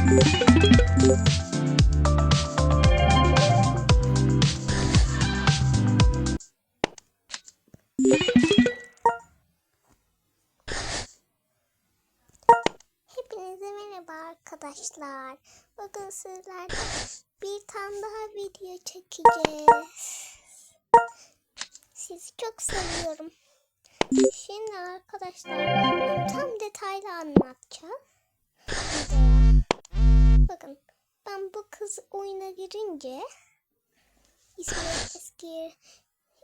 Hepinize merhaba arkadaşlar. Bugün sizlerle bir tane daha video çekeceğiz. Sizi çok seviyorum. Şimdi arkadaşlar tam detaylı anlatacağım. Bakın ben bu kız oyuna girince ismi eski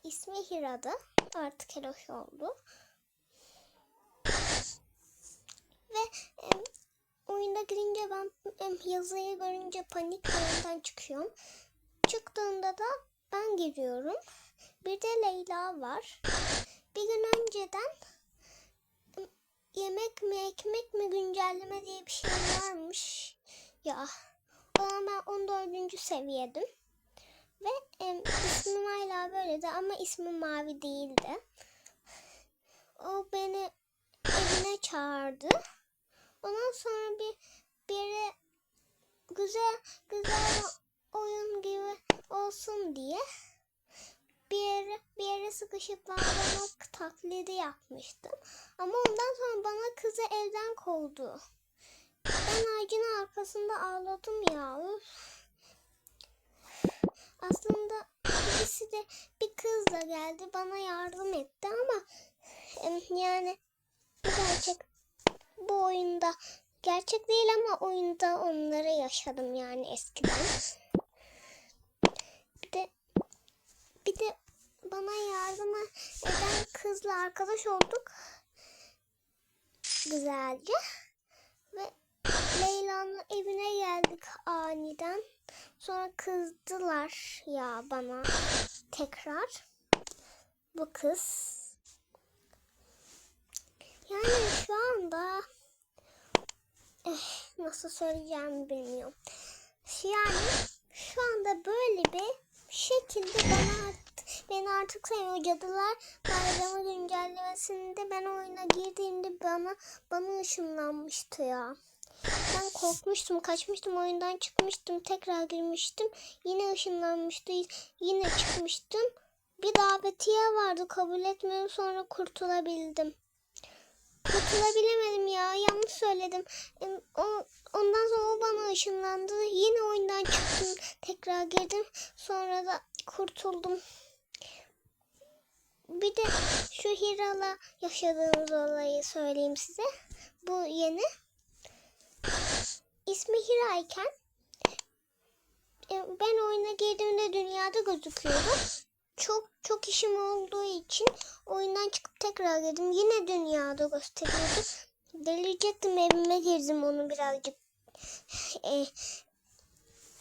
ismi Hira'dı. Artık Eloş oldu. Ve em, oyuna girince ben em, yazıyı görünce panik oyundan çıkıyorum. Çıktığında da ben giriyorum. Bir de Leyla var. Bir gün önceden em, yemek mi ekmek mi güncelleme diye bir şey varmış. Ya o zaman ben 14. seviyedim. Ve em, ismim hala böyleydi ama ismim Mavi değildi. O beni evine çağırdı. Ondan sonra bir bir yere güzel güzel oyun gibi olsun diye bir yere bir yere sıkışıp bağlamak taklidi yapmıştım. Ama ondan sonra bana kızı evden kovdu. Ben ağacın arkasında ağladım ya. Aslında birisi de bir kız da geldi bana yardım etti ama yani gerçek bu oyunda gerçek değil ama oyunda onları yaşadım yani eskiden. Bir de bir de bana yardım eden kızla arkadaş olduk. Güzelce. Leyla'nın evine geldik aniden. Sonra kızdılar ya bana tekrar. Bu kız yani şu anda eh, nasıl söyleyeceğimi bilmiyorum. Yani şu anda böyle bir şekilde bana art- beni artık sevmiyor cadılar bayramı güncellemesinde ben oyuna girdiğimde bana bana ışınlanmıştı ya. Ben korkmuştum, kaçmıştım, oyundan çıkmıştım, tekrar girmiştim. Yine ışınlanmıştı, yine çıkmıştım. Bir davetiye vardı, kabul etmedim, sonra kurtulabildim. Kurtulabilemedim ya. Yanlış söyledim. O, ondan sonra o bana ışınlandı. Yine oyundan çıktım. Tekrar girdim. Sonra da kurtuldum. Bir de şu Hira'la yaşadığımız olayı söyleyeyim size. Bu yeni. İsmi Hira iken e, ben oyuna girdiğimde dünyada gözüküyordu. Çok çok işim olduğu için oyundan çıkıp tekrar girdim. Yine dünyada gösteriyordu. Delirecektim evime girdim onu birazcık e,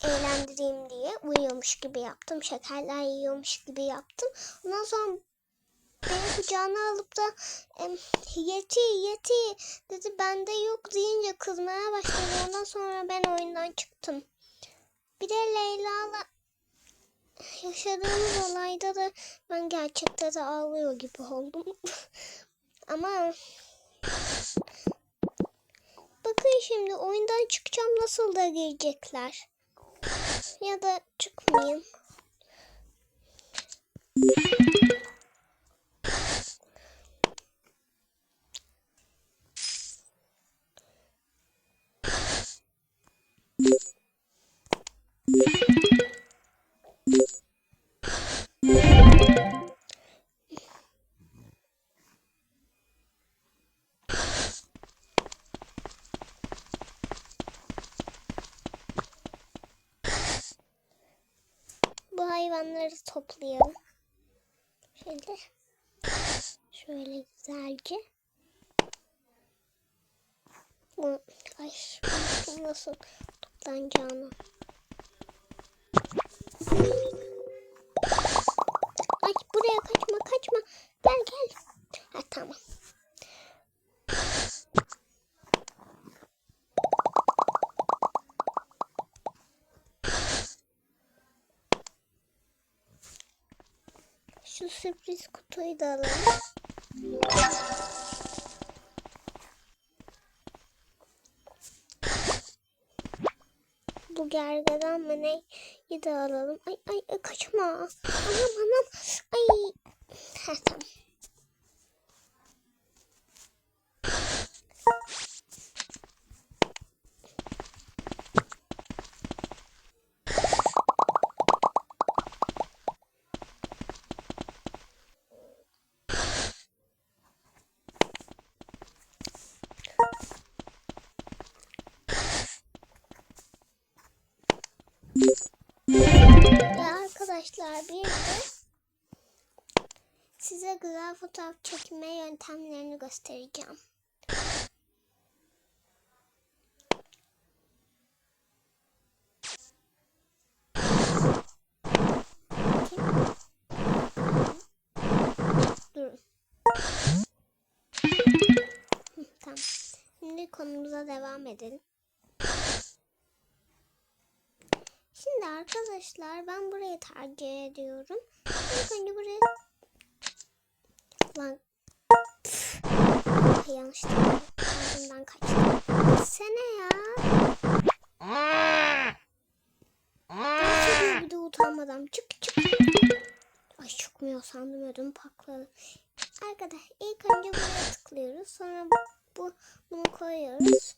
eğlendireyim diye. Uyuyormuş gibi yaptım. Şekerler yiyormuş gibi yaptım. Ondan sonra beni kucağına alıp da yeti yeti dedi bende yok deyince kızmaya başladı. Ondan sonra ben oyundan çıktım. Bir de Leyla'la yaşadığımız olayda da ben gerçekte de ağlıyor gibi oldum. Ama bakın şimdi oyundan çıkacağım nasıl da girecekler. Ya da çıkmayayım. Bu hayvanları toplayalım. Şöyle. Şöyle güzelce. Bu, ay, nasıl toplanacağını. Buraya kaçma kaçma. Gel gel. Ha tamam. Şu sürpriz kutuyu da alalım. bu gergedan mı ne? de alalım. Ay ay, kaçma. Anam anam. Ay. Ha arkadaşlar bir de size güzel fotoğraf çekme yöntemlerini göstereceğim. Durun. Tamam. Şimdi konumuza devam edelim. Şimdi arkadaşlar ben burayı tercih ediyorum. İlk önce buraya... Lan... Püf. Yanlışlıkla ağzımdan kaçtı. Sene ya. Bahsediyor bir de utanmadan. Çık çık. Ay çıkmıyor sandım ödüm patladı. Arkadaş ilk önce buraya tıklıyoruz. Sonra bu bunu koyuyoruz.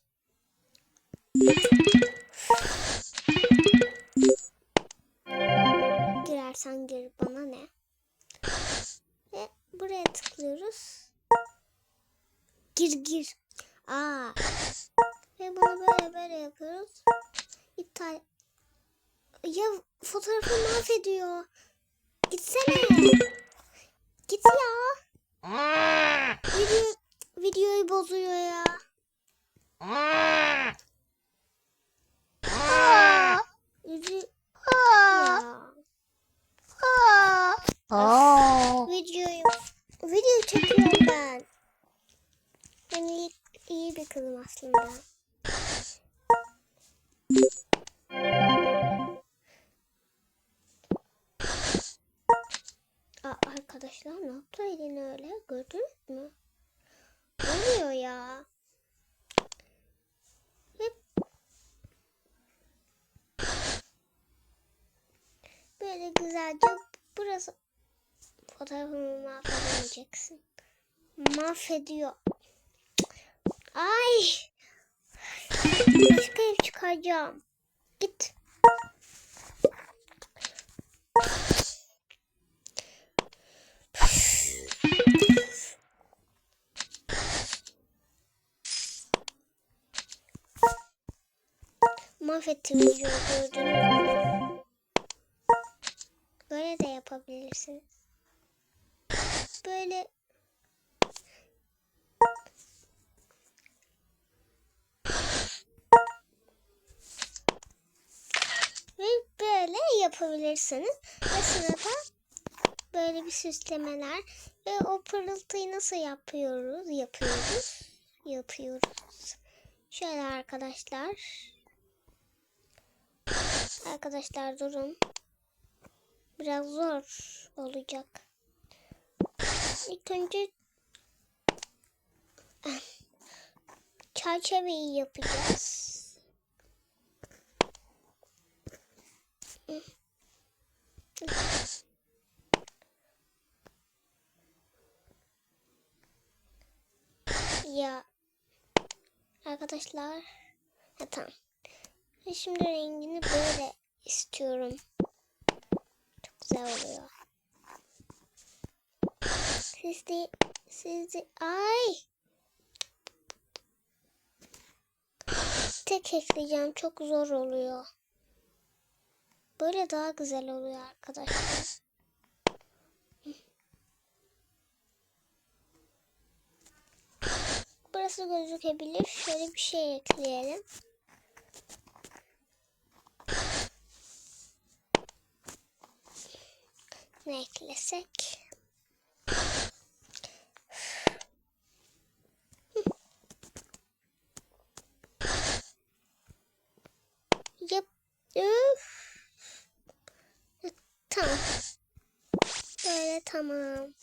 Mahvediyor. Gitsene. Git ya. Video, videoyu bozuyor ya. Video, ya. Videoyu, video çekiyorum ben. Ben iyi, iyi bir kızım aslında. Arkadaşlar ne yaptı elini öyle gördünüz mü? Oluyor ya? Hep böyle güzelce burası fotoğrafımı mahvedemeyeceksin. Mahvediyor. Ay! Başka ev çıkaracağım. Git. Mahvettim videoyu gördünüz mü? Böyle de yapabilirsiniz. Böyle ve böyle yapabilirsiniz. Ve sırada böyle bir süslemeler ve o pırıltıyı nasıl yapıyoruz? Yapıyoruz. Yapıyoruz. Şöyle arkadaşlar. Arkadaşlar durun. Biraz zor olacak. İlk önce çerçeveyi yapacağız. Ya arkadaşlar ha, tamam. Ve Şimdi rengini böyle istiyorum. Çok güzel oluyor. Siz de siz de ay tek ekleyeceğim çok zor oluyor. Böyle daha güzel oluyor arkadaşlar. Burası gözükebilir. Şöyle bir şey ekleyelim. Ne eklesek? Yap. Üf. Tamam. Böyle tamam.